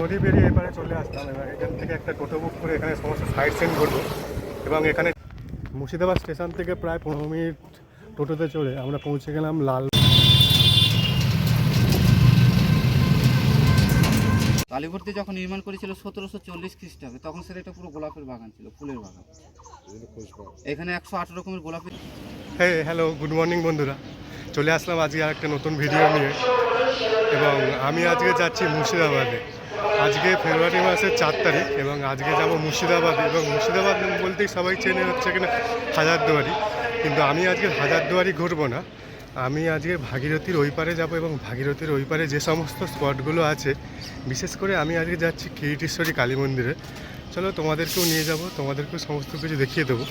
নদী পেরিয়ে এপারে চলে আসলাম এবার এখান থেকে একটা টোটো বুক করে এখানে সমস্ত সাইড সিন করব এবং এখানে মুর্শিদাবাদ স্টেশন থেকে প্রায় পনেরো মিনিট টোটোতে চড়ে আমরা পৌঁছে গেলাম লাল কালীভর্তি যখন নির্মাণ করেছিল সতেরোশো চল্লিশ খ্রিস্টাব্দে তখন সেটা একটা পুরো গোলাপের বাগান ছিল ফুলের বাগান। এখানে একশো আট রকমের গোলাপের হ্যাঁ হ্যালো গুড মর্নিং বন্ধুরা। চলে আসলাম আজকে আর একটা নতুন ভিডিও নিয়ে। এবং আমি আজকে যাচ্ছি মুর্শিদাবাদে। আজকে ফেব্রুয়ারি মাসের চার তারিখ এবং আজকে যাব মুর্শিদাবাদে এবং মুর্শিদাবাদ বলতেই সবাই চেনে হচ্ছে কিনা হাজারদুয়ারি। কিন্তু আমি আজকে হাজারদুয়ারি ঘুরবো না। আমি আজকে ভাগীরথীর ওই পারে যাব এবং ভাগীরথীর ওই পারে যে সমস্ত স্পটগুলো আছে, বিশেষ করে আমি আজকে যাচ্ছি কিরিটেশ্বরী কালী মন্দিরে। চলো তোমাদেরকেও নিয়ে যাব, তোমাদেরকেও সমস্ত কিছু দেখিয়ে দেবো।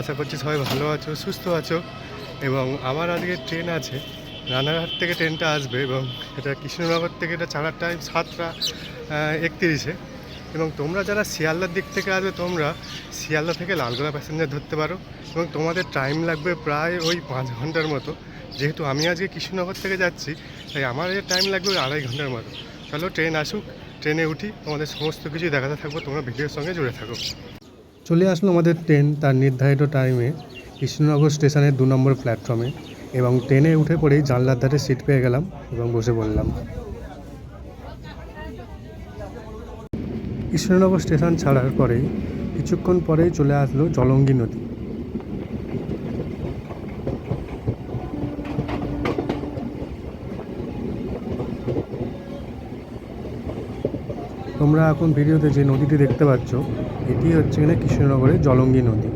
আশা করছি সবাই ভালো আছো, সুস্থ আছো এবং আমার আজকে ট্রেন আছে। রানাঘাট থেকে ট্রেনটা আসবে এবং এটা কৃষ্ণনগর থেকে, এটা ছাড়ার টাইম সাতটা। একত্রিশে। এবং তোমরা যারা শিয়ালদার দিক থেকে আসবে, তোমরা শিয়ালদা থেকে লালগোলা প্যাসেঞ্জার ধরতে পারো। এবং তোমাদের টাইম লাগবে প্রায় ওই পাঁচ ঘণ্টার মতো। যেহেতু আমি আজকে কৃষ্ণনগর থেকে যাচ্ছি, তাই আমার টাইম লাগবে ওই আড়াই ঘণ্টার মতো। চলো ট্রেন আসুক ট্রেনে উঠি, তোমাদের সমস্ত কিছুই দেখাতে থাকব, তোমরা ভিডিওর সঙ্গে জুড়ে থাকো। চলে আসলো আমাদের ট্রেন তার নির্ধারিত টাইমে কৃষ্ণনগর স্টেশনের দু নম্বর প্ল্যাটফর্মে এবং ট্রেনে উঠে পড়েই জানলার ধারে সিট পেয়ে গেলাম এবং বসে পড়লাম। কৃষ্ণনগর স্টেশন ছাড়ার পরে কিছুক্ষণ পরেই চলে আসলো জলঙ্গি নদী। তোমরা এখন ভিডিওতে যে নদীটি দেখতে পাচ্ছ, এটি হচ্ছে এখানে কৃষ্ণনগরের জলঙ্গি নদী।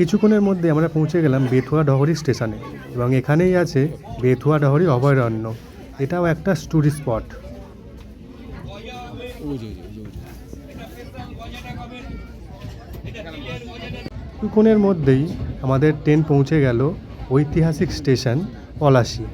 কিছুক্ষণের মধ্যে আমরা পৌঁছে গেলাম বেথুয়া ডহরি স্টেশনে এবং এখানেই আছে বেথুয়া ডহরি অভয়ারণ্য। এটাও একটা টুরিস্ট স্পট কিছুক্ষণের মধ্যেই আমাদের ট্রেন পৌঁছে গেল ঐতিহাসিক স্টেশন পলাশি।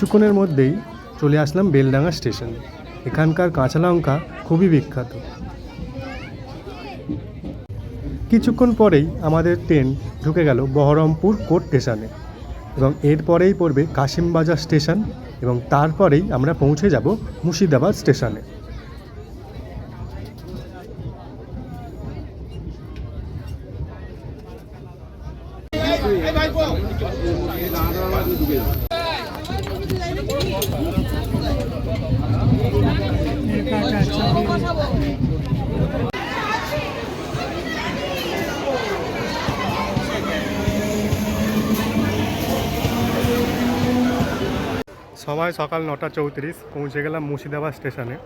কিছুক্ষণের মধ্যেই চলে আসলাম বেলডাঙ্গা স্টেশন। এখানকার কাঁচা লঙ্কা খুবই বিখ্যাত। কিছুক্ষণ পরেই আমাদের ট্রেন ঢুকে গেল বহরমপুর কোর্ট স্টেশনে এবং এরপরেই পড়বে কাশিমবাজার স্টেশন এবং তারপরেই আমরা পৌঁছে যাব মুর্শিদাবাদ স্টেশনে। নটা চৌত্রিশ পৌঁছে গেলাম মুর্শিদাবাদ স্টেশনে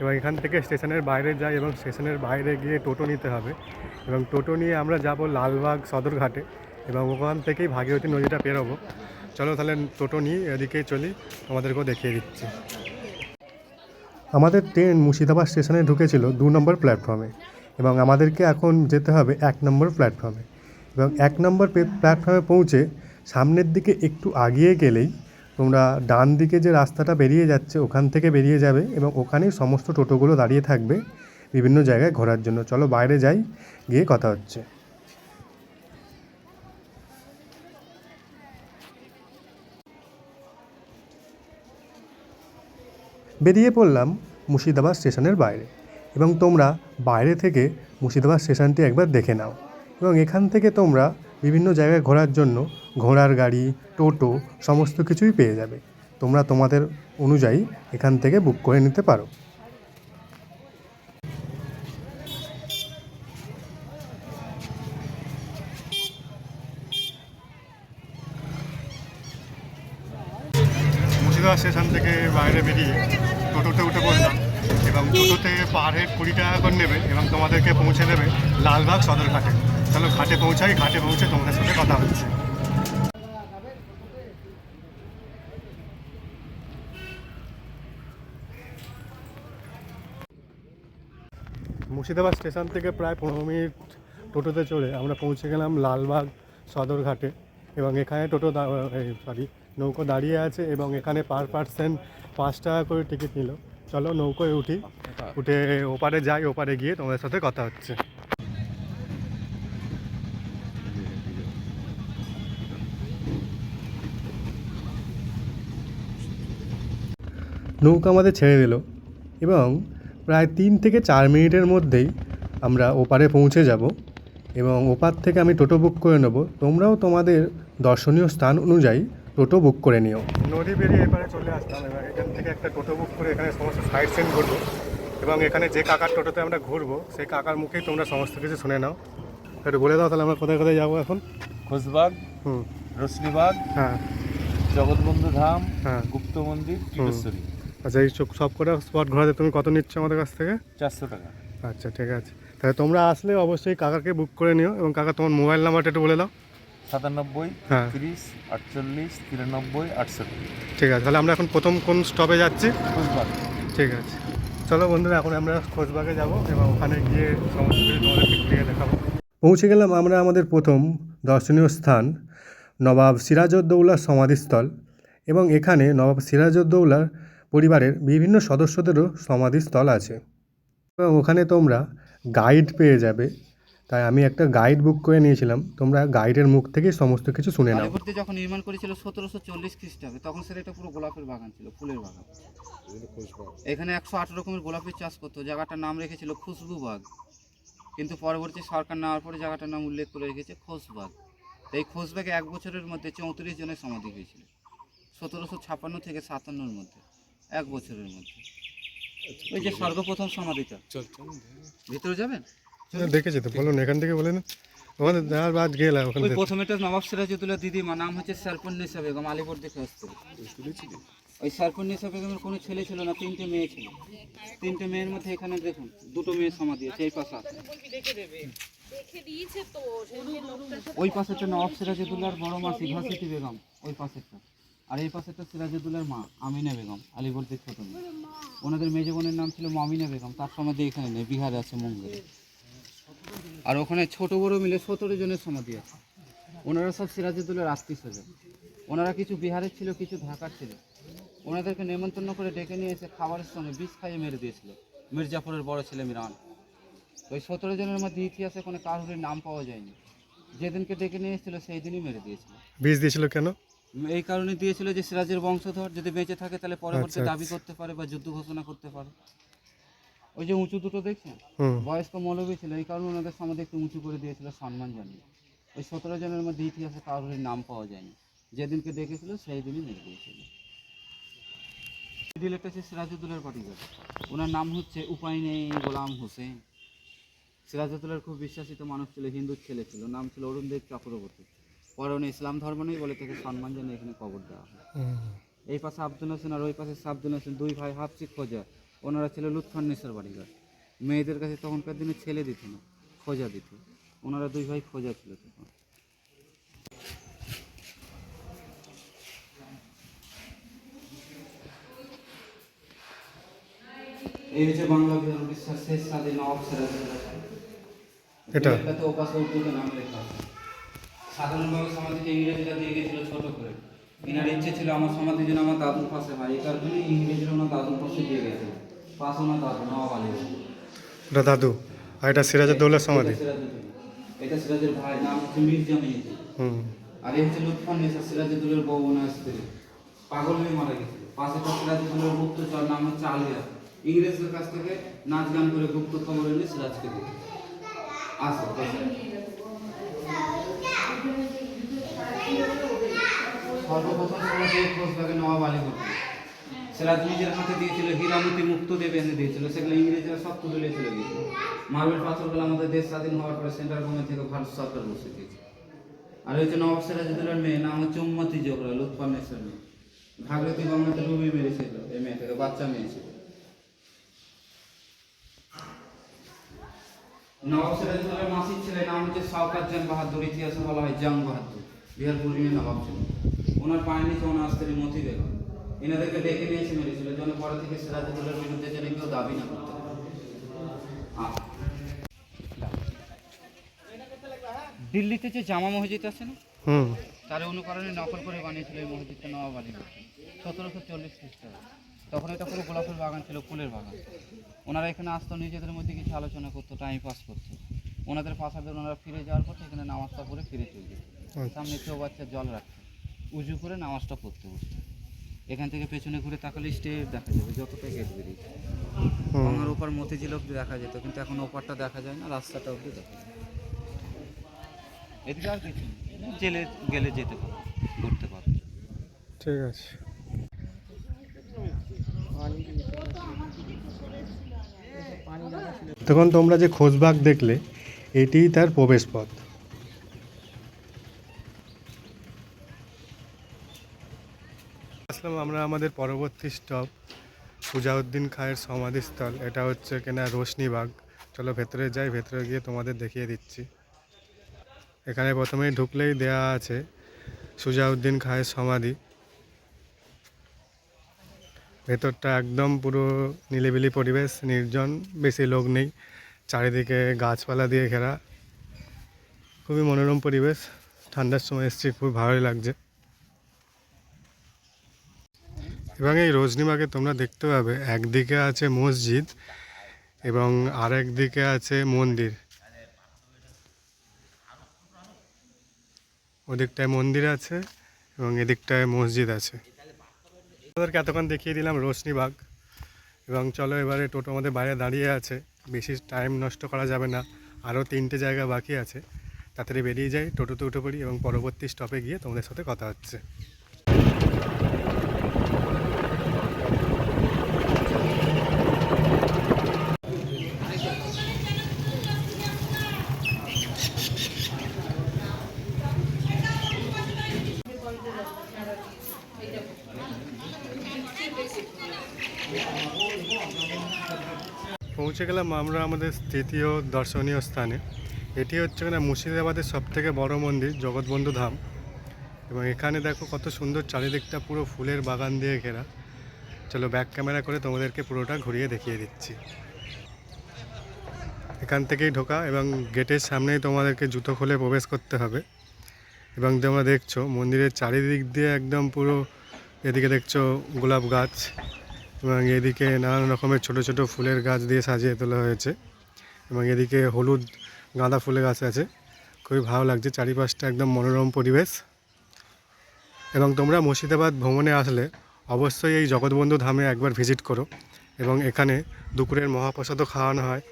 এবং এখান থেকে স্টেশনের বাইরে যাই এবং স্টেশনের বাইরে গিয়ে টোটো নিতে হবে এবং টোটো নিয়ে আমরা যাব লালবাগ সদরঘাটে এবং ওখান থেকেই ভাগীরথী নদীটা পেরোবো। চলো তাহলে টোটো নিয়ে এদিকেই চলি, তোমাদেরকেও দেখিয়ে দিচ্ছি। আমাদের ট্রেন মুর্শিদাবাদ স্টেশনে ঢুকেছিল দু নম্বর প্ল্যাটফর্মে এবং আমাদেরকে এখন যেতে হবে এক নম্বর প্ল্যাটফর্মে এবং এক নম্বর প্ল্যাটফর্মে পৌঁছে সামনের দিকে একটু আগিয়ে গেলেই তোমরা ডান দিকে যে রাস্তাটা বেরিয়ে যাচ্ছে, ওখান থেকে বেরিয়ে যাবে এবং ওখানেই সমস্ত টোটোগুলো দাঁড়িয়ে থাকবে বিভিন্ন জায়গায় ঘোরার জন্য। চলো বাইরে যাই, গিয়ে কথা হচ্ছে। বেরিয়ে পড়লাম মুর্শিদাবাদ স্টেশনের বাইরে এবং তোমরা বাইরে থেকে মুর্শিদাবাদ স্টেশনটি একবার দেখে নাও এবং এখান থেকে তোমরা বিভিন্ন জায়গায় ঘোরার জন্য ঘোড়ার গাড়ি, টোটো সমস্ত কিছুই পেয়ে যাবে। তোমরা তোমাদের অনুযায়ী এখান থেকে বুক করে নিতে পারো। মুর্শিদাবাদ স্টেশন থেকে বাইরে বেরিয়ে টোটোতে উঠে পড়লাম এবং টোটোতে পার হেড কুড়ি টাকা করে নেবে এবং তোমাদেরকে পৌঁছে দেবে লালবাগ সদরঘাটে চলো ঘাটে পৌঁছাই, ঘাটে পৌঁছে তোমাদের সাথে কথা হচ্ছে মুর্শিদাবাদ স্টেশন থেকে প্রায় পনেরো মিনিট টোটোতে চড়ে আমরা পৌঁছে গেলাম লালবাগ সদর ঘাটে এবং এখানে টোটো সরি নৌকো দাঁড়িয়ে আছে এবং এখানে পার পার্সেন্ট পাঁচ টাকা করে টিকিট নিল। চলো নৌকোয় উঠি। উঠে ওপারে যাই, ওপারে গিয়ে তোমাদের সাথে কথা হচ্ছে। নৌকা আমাদের ছেড়ে দিল এবং প্রায় তিন থেকে চার মিনিটের মধ্যেই আমরা ওপারে পৌঁছে যাব এবং ওপার থেকে আমি টোটো বুক করে নেব। তোমরাও তোমাদের দর্শনীয় স্থান অনুযায়ী টোটো বুক করে নিও। নদী পেরিয়ে এপারে চলে আসলাম। এবার এখান থেকে একটা টোটো বুক করে এখানে সমস্ত সাইড সিন ঘুরবো এবং এখানে যে কাকার টোটোতে আমরা ঘুরবো সেই কাকার মুখেই তোমরা সমস্ত কিছু শুনে নাও। একটু বলে দাও তাহলে আমরা কোথায় কোথায় যাব এখন? খোসবাগ হুম। রশ্মিবাগ হ্যাঁ। জগৎবন্ধু ধাম হ্যাঁ। গুপ্ত মন্দির টিটেশ্বরী আচ্ছা এই সব সব কটা স্পট ঘোরাতে তুমি কত নিচ্ছ আমাদের কাছ থেকে? চারশো টাকা। আচ্ছা ঠিক আছে। তাহলে তোমরা আসলে অবশ্যই কাকাকে বুক করে নিও এবং কাকা তোমার মোবাইল নাম্বারটা একটু বলে দাও। সাতানব্বই হ্যাঁ। তিরিশ আটচল্লিশ তিরানব্বই আটষট্টি। ঠিক আছে তাহলে আমরা এখন প্রথম কোন স্টপে যাচ্ছি? খোসবাগ ঠিক আছে। চলো বন্ধুরা এখন আমরা খোঁজবাগে যাব এবং ওখানে গিয়ে সমস্ত কিছু তোমাদেরকে ঘুরিয়ে দেখাবো। পৌঁছে গেলাম আমরা আমাদের প্রথম দর্শনীয় স্থান নবাব সিরাজউদ্দৌলার সমাধিস্থল এবং এখানে নবাব সিরাজউদ্দৌলার পরিবারের বিভিন্ন সদস্যদেরও সমাধিস্থল আছে। এবং ওখানে তোমরা গাইড পেয়ে যাবে। তাই আমি একটা গাইড বুক করে নিয়েছিলাম। তোমরা গাইডের মুখ থেকেই সমস্ত কিছু শুনে নাও। আলিপুরতে যখন নির্মাণ করেছিল সতেরোশো চল্লিশ খ্রিস্টাব্দে, তখন সেটা একটা পুরো গোলাপের বাগান ছিল, ফুলের বাগান। এখানে একশো আট রকমের গোলাপের চাষ করতো। জায়গাটার নাম রেখেছিল খুশবু বাগ কিন্তু পরবর্তী সরকার নেওয়ার পরে জায়গাটার নাম উল্লেখ করে রেখেছে খোসবাগ এই খোসবাগে এক বছরের মধ্যে চৌত্রিশ জনের সমাধি হয়েছিল। সতেরোশো ছাপান্ন থেকে সাতান্নর মধ্যে। এক বছরের মধ্যে। ওই যে সর্বপ্রথম সমাধিটা। ভিতরে যাবেন? দেখেছি তো বলুন এখান থেকে বলে না ওখানে যাওয়ার বাদ গেলাম ওখানে ওই প্রথমেটা নবাব সিরাজউদ্দৌলা দিদিমা নাম হচ্ছে সারপন্নেসা বেগম আলিপুর দেখে আসতে। ওই সারপন্নেসা বেগমের কোনো ছেলে ছিল না তিনটে মেয়ে ছিল। তিনটে মেয়ের মধ্যে এখানে দেখুন দুটো মেয়ের সমাধি আছে এই পাশে আছে। ওই পাশেরটা নবাব সিরাজউদ্দৌলার বড় মা সিভাসিটি বেগম ওই পাশেরটা। আর এই পাশেরটা সিরাজউদ্দৌলার মা আমিনা বেগম আলিবর্দের ছোট মেয়ে ওনাদের মেজ বোনের নাম ছিল মামিনা বেগম তার সমাধি এখানে নেই বিহারে আছে মঙ্গলে। আর ওখানে ছোট বড় মিলে সতেরো জনের সমাধি আছে। ওনারা সব সিরাজউদ্দৌলার আত্মীয় স্বজন। ওনারা কিছু বিহারের ছিল কিছু ঢাকার ছিল। ওনাদেরকে নেমন্তন্ন করে ডেকে নিয়ে এসে খাবারের সঙ্গে বিষ খাইয়ে মেরে দিয়েছিল। মির্জাফরের বড় ছেলে মিরান। ওই সতেরো জনের মধ্যে ইতিহাসে কোনো কারোর নাম পাওয়া যায়নি। যেদিনকে ডেকে নিয়ে এসেছিল সেই দিনই মেরে দিয়েছিল। বিষ দিয়েছিল কেন? এই কারণে দিয়েছিল যে সিরাজের বংশধর যদি বেঁচে থাকে তাহলে পরবর্তী আচ্ছা, দাবি করতে পারে বা যুদ্ধ ঘোষণা করতে পারে। ওই যে উঁচু দুটো দেখছেন? বয়স্ক মৌলবী ছিল এই কারণে ওনাদের সমাধি একটু উঁচু করে দিয়েছিল সম্মান জানিয়ে। ওই সতেরো জনের মধ্যে ইতিহাসে কারোর নাম পাওয়া যায়নি। যেদিনকে দেখেছিল সেই দিনই মেরে দিয়েছিল। ডিলেক্ট আছে সিরাজউদ্দৌলার পাটিগার ওনার নাম হচ্ছে উপায় নেই গোলাম হোসেন। সিরাজউদ্দৌলার খুব বিশ্বাসিত মানুষ ছিল হিন্দু ছেলে ছিল। নাম ছিল অরুণদেব চক্রবর্তী। পরে উনি ইসলাম ধর্ম নেই বলে তাকে সম্মান জানিয়ে এখানে কবর দেওয়া হয়। এই পাশে আব্দুল হোসেন আর ওই পাশে সাবদুল হোসেন দুই ভাই হাফসি খোঁজা। ওনারা ছিল লুৎফান্নেসের বাড়িঘর। মেয়েদের কাছে তখনকার দিনে ছেলে দিত না খোঁজা দিত। ওনারা দুই ভাই খোঁজা ছিল তখন। এই হচ্ছে বাংলা উড়িষ্যার শেষ স্বাধীন নবাব সিরাজউদ্দৌলা এটা? ওপাশে উর্দুতে নাম লেখা আছে। সাধারণভাবে সমাধিটা ইংরেজিরা দিয়ে গেছিল ছোট করে এনার ইচ্ছে ছিল আমার সমাধি যেন আমার দাদুর পাশে হয় এই কারণে ইংরেজিরা ওনার দাদুর পাশে দিয়ে গেছে। পাশ ওনার দাদু নবাব আলী। এটা দাদু আর এটা সিরাজউদ্দৌলার সমাধি? এটা সিরাজের ভাই নাম হচ্ছে মির্জা মেহেদি আর এই হচ্ছে লুৎফান নিসা সিরাজউদ্দৌলার বউ ওনার স্ত্রী। পাগল হয়ে মারা গেছে। পাশে তার সিরাজউদ্দৌলার গুপ্তচর নাম হচ্ছে আলিয়া। ইংরেজদের কাছ থেকে নাচ গান করে গুপ্ত খবর এনে সিরাজকে দিল। আসো। সর্বপ্রথম সমাজে খোঁজবাগে নবাব আলী করতে সিরাজ নিজের হাতে দিয়েছিল হীরামতি মুক্ত দেবে এনে দিয়েছিল সেগুলো ইংরেজরা সব তুলে চলে গিয়েছিল মার্বেল পাথরগুলো আমাদের দেশ স্বাধীন হওয়ার পরে সেন্ট্রাল গভর্নমেন্ট থেকে ভারত সরকার বসে দিয়েছে আর যে নবাব সিরাজউদ্দৌলার মেয়ে নাম হচ্ছে উম্মতি জোহরা লুৎফান্নেসের মেয়ে ভাগীরথী গঙ্গাতে ডুবি মেরেছিল এই মেয়েটাকে বাচ্চা মেয়ে ছিল নবাব সিরাজুদ্দৌলার মাসির ছেলে নাম হচ্ছে সাউকাত জান বাহাদুর ইতিহাসে বলা হয় জাং বাহাদুর বিহার পূর্ণিমে নবাব ছিল ওনার পায়ের নিচে ওনার স্ত্রী মতি বেগম। এনাদেরকে ডেকে নিয়ে এসে মেরেছিল যেন পরে থেকে সিরাজুদ্দৌলার বিরুদ্ধে যেন কেউ দাবি না করতে দিল্লিতে যে জামা মসজিদ আছে না হুম। তার অনুকরণে নকল করে বানিয়েছিল এই মসজিদটা নবাব আলী সতেরোশো চল্লিশ খ্রিস্টাব্দে। তখন এটা পুরো গোলাপের বাগান ছিল ফুলের বাগান। ওনারা এখানে আসতো নিজেদের মধ্যে কিছু আলোচনা করতো টাইম পাস করতো। ওনাদের পাশাদের ওনারা ফিরে যাওয়ার পর এখানে নামাজটা পড়ে ফিরে চলে যেত। সামনে কেউ বাচ্চা জল রাখতো। উজু করে নামাজটা পড়তে বসতো। এখান থেকে পেছনে ঘুরে তাকালে স্টেপ দেখা যাবে যতটা গেট বেরিয়েছে। গঙ্গার ওপার মতিঝিল অব্দি দেখা যেত কিন্তু এখন ওপারটা দেখা যায় না রাস্তাটা অব্দি দেখা যায়। এদিকে আর কিছু জেলে গেলে যেতে পারো ঘুরতে পারো। ঠিক আছে। তখন তোমরা যে খোঁজবাগ দেখলে, এটিই তার প্রবেশ পথ আসলাম আমরা আমাদের পরবর্তী স্টপ পূজাউদ্দিন খায়ের সমাধিস্থল। এটা হচ্ছে কিনা রোশনীবাগ চলো ভেতরে যাই, ভেতরে গিয়ে তোমাদের দেখিয়ে দিচ্ছি। এখানে প্রথমেই ঢুকলেই দেয়া আছে সুজাউদ্দিন খায়ের সমাধি। ভেতরটা একদম পুরো নিলিবিলি পরিবেশ, নির্জন, বেশি লোক নেই। চারিদিকে গাছপালা দিয়ে ঘেরা। খুবই মনোরম পরিবেশ। ঠান্ডার সময় এসেছি, খুব ভালোই লাগছে। এবং এই রজনীবাগে তোমরা দেখতে পাবে। একদিকে আছে মসজিদ এবং আরেক দিকে আছে মন্দির। ওদিকটায় মন্দির আছে এবং এদিকটায় মসজিদ আছে। আমাদেরকে এতক্ষণ দেখিয়ে দিলাম রোশনীবাগ এবং চলো এবারে টোটো আমাদের বাইরে দাঁড়িয়ে আছে। বেশি টাইম নষ্ট করা যাবে না। আরও তিনটে জায়গা বাকি আছে। তাড়াতাড়ি বেরিয়ে যাই। টোটোতে উঠে পড়ি এবং পরবর্তী স্টপে গিয়ে তোমাদের সাথে কথা হচ্ছে পৌঁছে গেলাম আমরা আমাদের তৃতীয় দর্শনীয় স্থানে। এটি হচ্ছে কিনা মুর্শিদাবাদের সবথেকে বড় মন্দির, জগৎবন্ধু ধাম। এবং এখানে দেখো কত সুন্দর চারিদিকটা পুরো ফুলের বাগান দিয়ে ঘেরা। চলো ব্যাক ক্যামেরা করে তোমাদেরকে পুরোটা ঘুরিয়ে দেখিয়ে দিচ্ছি। এখান থেকেই ঢোকা এবং গেটের সামনেই তোমাদেরকে জুতো খুলে প্রবেশ করতে হবে। এবং তোমরা দেখছ মন্দিরের চারিদিক দিয়ে একদম পুরো এদিকে দেখছ গোলাপ গাছ। এবং এদিকে নানান রকমের ছোট ছোট ফুলের গাছ দিয়ে সাজিয়ে তোলা হয়েছে এবং এদিকে হলুদ গাঁদা ফুলের গাছ আছে। খুবই ভালো লাগছে, চারিপাশটা একদম মনোরম পরিবেশ। এবং তোমরা মুর্শিদাবাদ ভ্রমণে আসলে অবশ্যই এই জগৎবন্ধু ধামে একবার ভিজিট করো এবং এখানে দুপুরের মহাপ্রসাদও খাওয়ানো হয়।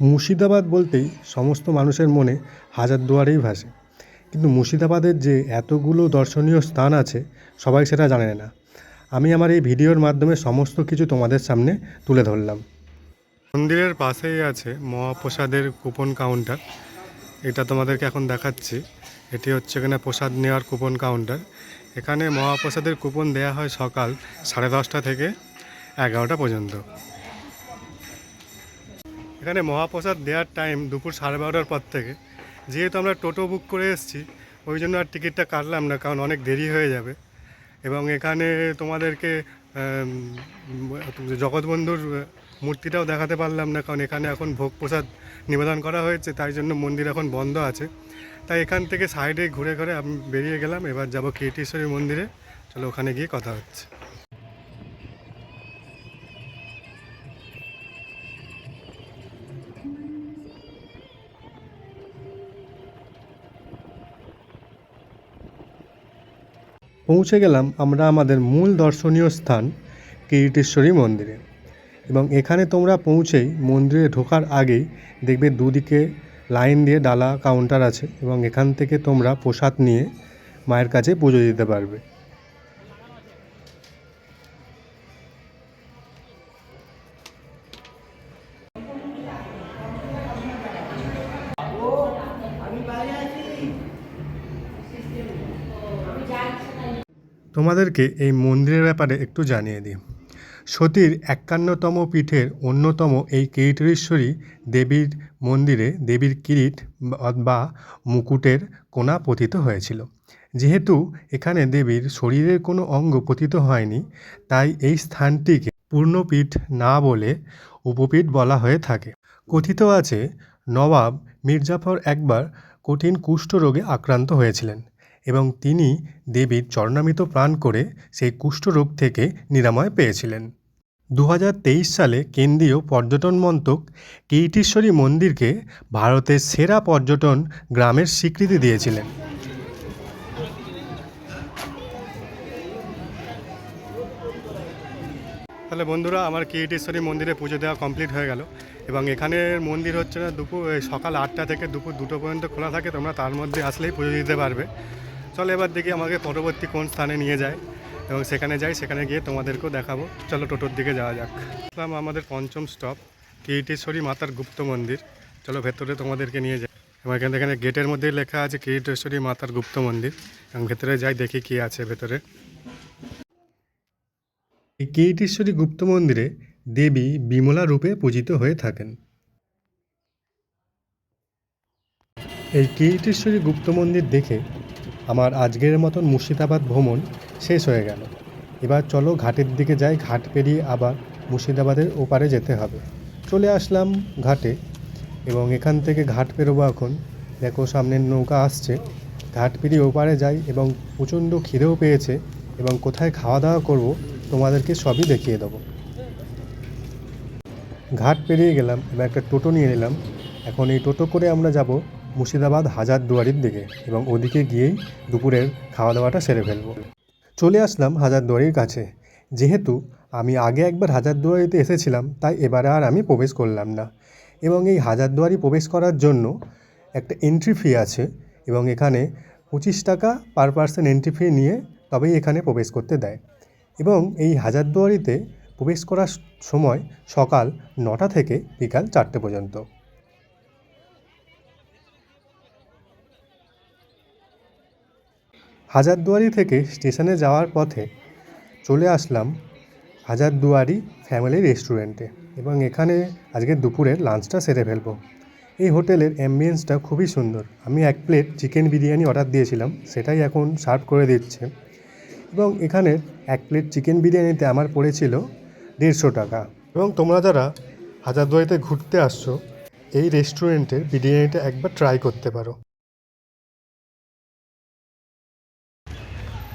মুর্শিদাবাদ বলতেই সমস্ত মানুষের মনে হাজারদুয়ারেই ভাসে। কিন্তু মুর্শিদাবাদের যে এতগুলো দর্শনীয় স্থান আছে, সবাই সেটা জানে না। আমি আমার এই ভিডিওর মাধ্যমে সমস্ত কিছু তোমাদের সামনে তুলে ধরলাম। মন্দিরের পাশেই আছে মহাপ্রসাদের কুপন কাউন্টার। এটা তোমাদেরকে এখন দেখাচ্ছি। এটি হচ্ছে এখানে প্রসাদ নেওয়ার কুপন কাউন্টার। এখানে মহাপ্রসাদের কুপন দেওয়া হয় সকাল সাড়ে দশটা থেকে এগারোটা পর্যন্ত। এখানে মহাপ্রসাদ দেওয়ার টাইম দুপুর সাড়ে বারোটার পর থেকে যেহেতু আমরা টোটো বুক করে এসেছি, ওই জন্য আর টিকিটটা কাটলাম না, কারণ অনেক দেরি হয়ে যাবে। এবং এখানে তোমাদেরকে জগৎবন্ধুর মূর্তিটাও দেখাতে পারলাম না, কারণ এখানে এখন ভোগ প্রসাদ নিবেদন করা হয়েছে, তাই জন্য মন্দির এখন বন্ধ আছে। তাই এখান থেকে সাইডে ঘুরে ঘুরে আমি বেরিয়ে গেলাম, এবার যাব কীর্তিশ্বরী মন্দিরে। চলো ওখানে গিয়ে কথা হচ্ছে। পৌঁছে গেলাম আমরা আমাদের মূল দর্শনীয় স্থান কিরিটেশ্বরী মন্দিরে। এবং এখানে তোমরা পৌঁছেই মন্দিরে ঢোকার আগেই দেখবে দুদিকে লাইন দিয়ে ডালা কাউন্টার আছে এবং এখান থেকে তোমরা প্রসাদ নিয়ে মায়ের কাছে পুজো দিতে পারবে। তোমাদেরকে এই মন্দিরের ব্যাপারে একটু জানিয়ে দিই। সতীর একান্নতম পীঠের অন্যতম এই কিরিটেশ্বরী দেবীর মন্দিরে দেবীর কিরিট বা- মুকুটের কোনা পতিত হয়েছিল। যেহেতু এখানে দেবীর শরীরের কোনো অঙ্গ পতিত হয়নি, তাই এই স্থানটিকে পূর্ণপীঠ না বলে উপপীঠ বলা হয়ে থাকে। কথিত আছে, নবাব মির্জাফর একবার কঠিন কুষ্ঠরোগে আক্রান্ত হয়েছিলেন। এবং তিনি দেবীর চরণামৃত প্রাণ করে সেই কুষ্ঠরোগ থেকে নিরাময় পেয়েছিলেন। দু হাজার তেইশ সালে কেন্দ্রীয় পর্যটন মন্ত্রক কিরিটেশ্বরী মন্দিরকে ভারতের সেরা পর্যটন গ্রামের স্বীকৃতি দিয়েছিলেন। তাহলে বন্ধুরা, আমার কিরিটেশ্বরী মন্দিরে পুজো দেওয়া কমপ্লিট হয়ে গেল এবং এখানের মন্দির হচ্ছে না, দুপুর সকাল আটটা থেকে দুপুর দুটো পর্যন্ত খোলা থাকে, তোমরা তার মধ্যে আসলেই পুজো দিতে পারবে। চলো এবার দেখি আমাকে পরবর্তী কোন স্থানে নিয়ে যায় এবং সেখানে যাই, সেখানে গিয়ে তোমাদেরকেও দেখাবো। চলো টোটোর দিকে যাওয়া যাক। আসলাম আমাদের পঞ্চম স্টপ কিরিটেশ্বরী মাতার গুপ্ত মন্দির। চলো ভেতরে তোমাদেরকে নিয়ে যাই। এবং এখানে এখানে গেটের মধ্যেই লেখা আছে কিরিটেশ্বরী মাতার গুপ্ত মন্দির। এবং ভেতরে যাই, দেখি কী আছে ভেতরে। এই কিরিটেশ্বরী গুপ্ত মন্দিরে দেবী বিমলা রূপে পূজিত হয়ে থাকেন। এই কিরিটেশ্বরী গুপ্ত মন্দির দেখে আমার আজকের মতন মুর্শিদাবাদ ভ্রমণ শেষ হয়ে গেল। এবার চলো ঘাটের দিকে যাই, ঘাট পেরিয়ে আবার মুর্শিদাবাদের ওপারে যেতে হবে। চলে আসলাম ঘাটে এবং এখান থেকে ঘাট পেরোবো এখন। দেখো সামনের নৌকা আসছে। ঘাট পেরিয়ে ওপারে যাই এবং প্রচণ্ড খিদেও পেয়েছে এবং কোথায় খাওয়া দাওয়া করব তোমাদেরকে সবই দেখিয়ে দেবো। ঘাট পেরিয়ে গেলাম, এবার একটা টোটো নিয়ে নিলাম। এখন এই টোটো করে আমরা যাব মুর্শিদাবাদ, হাজারদুয়ারির দিকে এবং ওদিকে গিয়েই দুপুরের খাওয়া দাওয়াটা সেরে ফেলব। চলে আসলাম হাজারদুয়ারির কাছে। যেহেতু আমি আগে একবার হাজারদুয়ারিতে এসেছিলাম, তাই এবারে আর আমি প্রবেশ করলাম না। এবং এই হাজারদুয়ারি প্রবেশ করার জন্য একটা এন্ট্রি ফি আছে এবং এখানে পঁচিশ টাকা পার পার্সন এন্ট্রি ফি নিয়ে তবেই এখানে প্রবেশ করতে দেয়। এবং এই হাজারদুয়ারিতে প্রবেশ করার সময় সকাল নটা থেকে বিকাল চারটে পর্যন্ত। হাজারদুয়ারি থেকে স্টেশনে যাওয়ার পথে চলে আসলাম হাজারদুয়ারি ফ্যামিলি রেস্টুরেন্টে এবং এখানে আজকে দুপুরের লাঞ্চটা সেরে ফেলব। এই হোটেলের অ্যাম্বিয়েন্সটা খুবই সুন্দর। আমি এক প্লেট চিকেন বিরিয়ানি অর্ডার দিয়েছিলাম, সেটাই এখন সার্ভ করে দিচ্ছে এবং এখানের এক প্লেট চিকেন বিরিয়ানিতে আমার পড়েছিল দেড়শো টাকা। এবং তোমরা যারা হাজারদুয়ারিতে ঘুরতে আসছো, এই রেস্টুরেন্টের বিরিয়ানিটা একবার ট্রাই করতে পারো।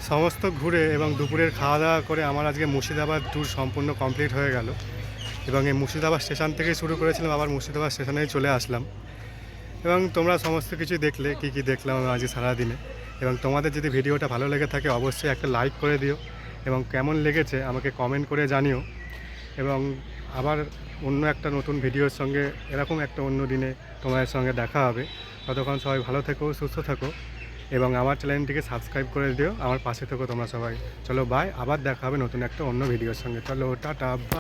সমস্ত ঘুরে এবং দুপুরের খাওয়া দাওয়া করে আমার আজকে মুর্শিদাবাদ ট্যুর সম্পূর্ণ কমপ্লিট হয়ে গেল। এবং এই মুর্শিদাবাদ স্টেশন থেকেই শুরু করেছিলাম, আবার মুর্শিদাবাদ স্টেশনেই চলে আসলাম। এবং তোমরা সমস্ত কিছু দেখলে, কী কী দেখলাম আমি আজকে সারাদিনে। এবং তোমাদের যদি ভিডিওটা ভালো লেগে থাকে, অবশ্যই একটা লাইক করে দিও। এবং কেমন লেগেছে, আমাকে কমেন্ট করে জানিও। এবং আবার অন্য একটা নতুন ভিডিওর সঙ্গে, এরকম একটা অন্য দিনে তোমাদের সঙ্গে দেখা হবে। ততক্ষণ সবাই ভালো থেকো, সুস্থ থাকো। এবং আমার চ্যানেলটিকে সাবস্ক্রাইব করে দিও। আমার পাশে থেকো তোমরা সবাই। চলো বাই আবার দেখা হবে নতুন একটা অন্য ভিডিওর সঙ্গে। চলো, টাটা